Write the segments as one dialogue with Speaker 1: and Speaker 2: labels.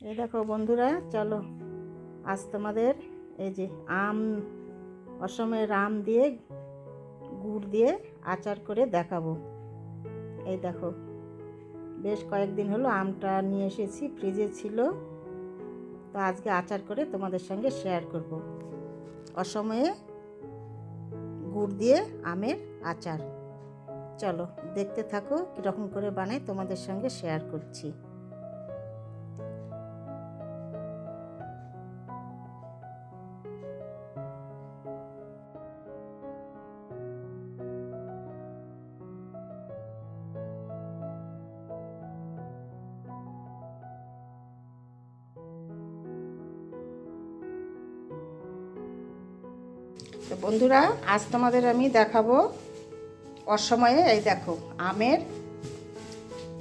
Speaker 1: এই দেখো বন্ধুরা, চলো। আজ তোমাদের এই যে আম, অসমের আম দিয়ে গুড় দিয়ে আচার করে দেখাবো। এই দেখো, বেশ কয়েকদিন হলো আমটা নিয়ে এসেছি, ফ্রিজে ছিল। তো আজকে আচার করে তোমাদের সঙ্গে শেয়ার করব। অসময়ে গুড় দিয়ে আমের আচার। চলো, দেখতে থাকো কীরকম করে বানাই তোমাদের সঙ্গে শেয়ার করছি। তো বন্ধুরা, আজ তোমাদের আমি দেখাবো অসময়ে, এই দেখো, আমের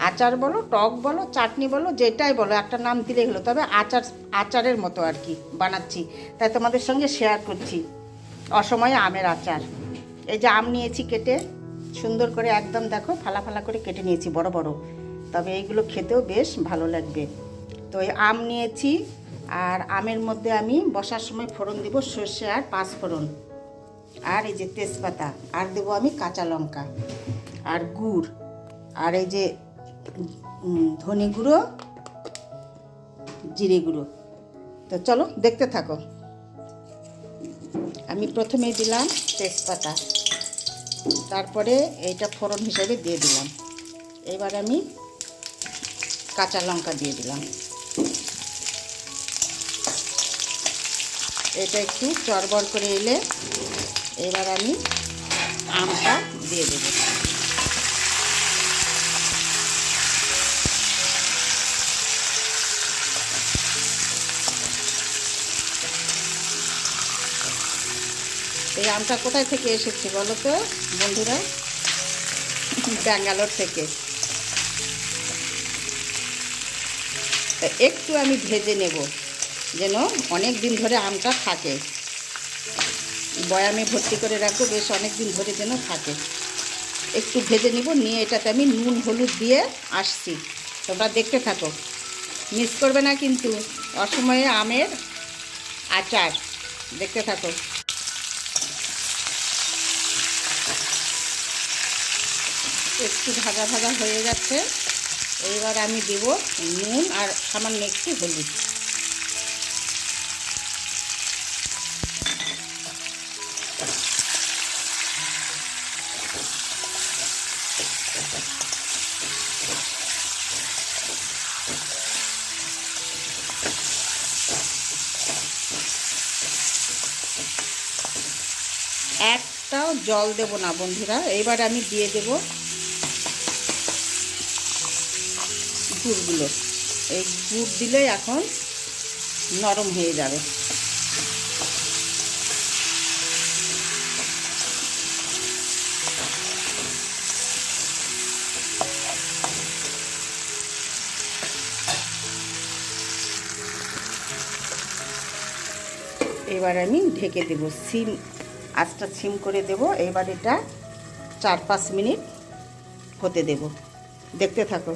Speaker 1: আচার বলো, টক বলো, চাটনি বলো, যেটাই বলো, একটা নাম দিলে হলো, তবে আচার, আচারের মতো আর কি বানাচ্ছি। তাই তোমাদের সঙ্গে শেয়ার করছি, অসময়ে আমের আচার। এই যে আম নিয়েছি কেটে, সুন্দর করে একদম দেখো, ফালা ফালা করে কেটে নিয়েছি, বড় বড়। তবে এইগুলো খেতেও বেশ ভালো লাগবে। তো এই আম নিয়েছি আর আমের মধ্যে আমি বসার সময় ফোড়ন দিব সর্ষে আর পাঁচ ফোড়ন। আর এই যে তেজপাতা, আর দেবো আমি কাঁচা লঙ্কা আর গুড়। আর এই যে ধনে গুঁড়ো, জিরে গুঁড়ো। তো চলো দেখতে থাকো। আমি প্রথমে দিলাম তেজপাতা। তারপরে এইটা ফোড়ন হিসেবে দিয়ে দিলাম। এবার আমি কাঁচা লঙ্কা দিয়ে দিলাম। এটা একটু চড়বড় করে এলে এবার আমি আমটা দিয়ে দেবো। এই আমটা কোথায় থেকে এসেছে বলো তো, বন্ধুরা? ব্যাঙ্গালোর থেকে। একটু আমি ভেজে নেব। যেন অনেক দিন ধরে আমটা থাকে। বয়ামে ভর্তি করে রাখব, বেশ অনেক দিন ধরে যেন থাকে। একটু ভেজে নিব, নিয়ে এটাতে আমি নুন, হলুদ দিয়ে আসছি। তোমরা দেখতে থাকো। মিস করবে না কিন্তু, অসময়ে আমের আচার। দেখতে থাকো। একটু ভাজা ভাজা হয়ে যাচ্ছে। এইবার আমি দেব নুন আর সামান্য একটু হলুদ। একটাও জল দেব না, বন্ধুরা। এইবার আমি দিয়ে দেব গুড়গুলো। এই গুড় দিলে এখন নরম হয়ে যাবে। এবার আমি ঢেকে দেব সিম, আঁচটা সিম করে দেব। এবার এটা চার পাঁচ মিনিট হতে দেব। দেখতে থাকো।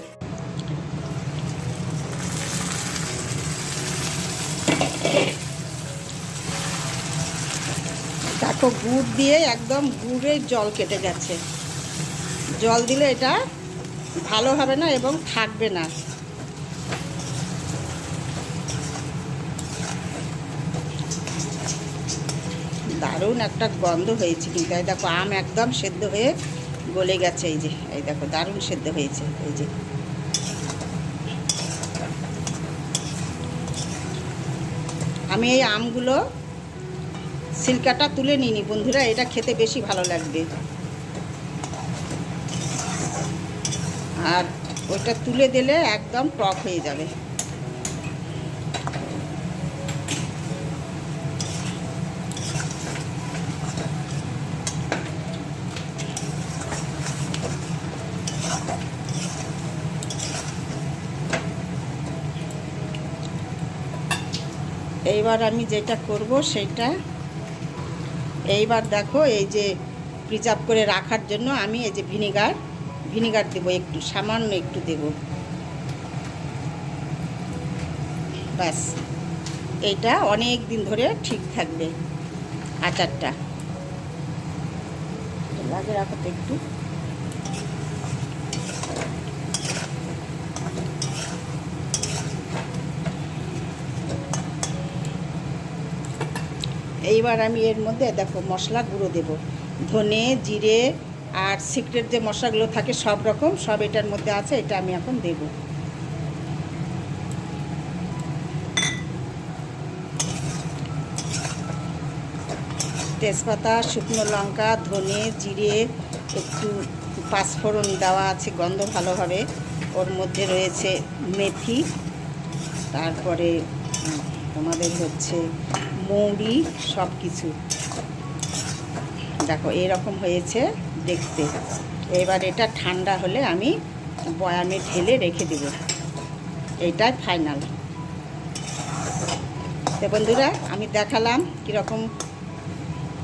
Speaker 1: দেখো, গুড় দিয়ে একদম গুড়ের জল কেটে গেছে। জল দিলে এটা ভালো হবে না এবং থাকবে না। দারুণ একটা গন্ধ হয়েছে কিন্তু, এই দেখো আম একদম সেদ্ধ হয়ে গলে গেছে, এই যে, এই দেখো দারুণ সেদ্ধ হয়েছে, এই যে। আমি এই আমগুলো সিল্কাটা তুলে নিইনি, বন্ধুরা, এটা খেতে বেশি ভালো লাগবে। আর ওটা তুলে দিলে একদম টক হয়ে যাবে। এইবার আমি যেটা করব সেটা, এইবার দেখো এই যে প্রিজার্ভ করে রাখার জন্য আমি এই যে ভিনিগার ভিনিগার দেবো একটু, সামান্য একটু দেব। ব্যাস, এইটা অনেক দিন ধরে ঠিক থাকবে আচারটা। লাগে রাখো তো একটু। এইবার আমি এর মধ্যে দেখো মশলা গুঁড়ো দেব। ধনে জিরে আর সিক্রেট যে মশলাগুলো থাকে সব রকম সব এটার মধ্যে আছে এটা আমি এখন দেব। তেজপাতা শুকনো লঙ্কা ধনে জিরে একটু পাঁচফোড়ন দেওয়া আছে গন্ধ ভালো হবে। ওর মধ্যে রয়েছে মেথি তারপরে উম, তোমাদের হচ্ছে মৌরি সব কিছু দেখো, এরকম হয়েছে দেখতে। এবার এটা ঠান্ডা হলে আমি বয়ামে ঢেলে রেখে দেব। এইটাই ফাইনাল তো বন্ধুরা, আমি দেখালাম কীরকম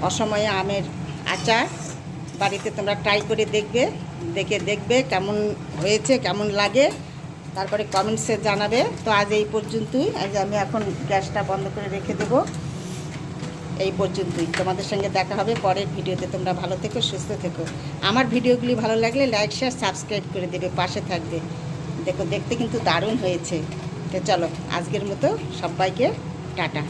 Speaker 1: অসময়ে আমের আচার। বাড়িতে তোমরা ট্রাই করে দেখবে, দেখে দেখবে কেমন হয়েছে, কেমন লাগে। তারপরে কমেন্টসে জানাবে। তো আজ এই পর্যন্তই। আজ আমি এখন গ্যাসটা বন্ধ করে রেখে দেবো। এই পর্যন্তই। তোমাদের সঙ্গে দেখা হবে পরের ভিডিওতে। তোমরা ভালো থেকো, সুস্থ থেকো। আমার ভিডিওগুলি ভালো লাগলে লাইক শেয়ার সাবস্ক্রাইব করে দেবে, পাশে থাকবে। দেখো, দেখতে কিন্তু দারুণ হয়েছে। তো চলো, আজকের মতো সবাইকে টাটা।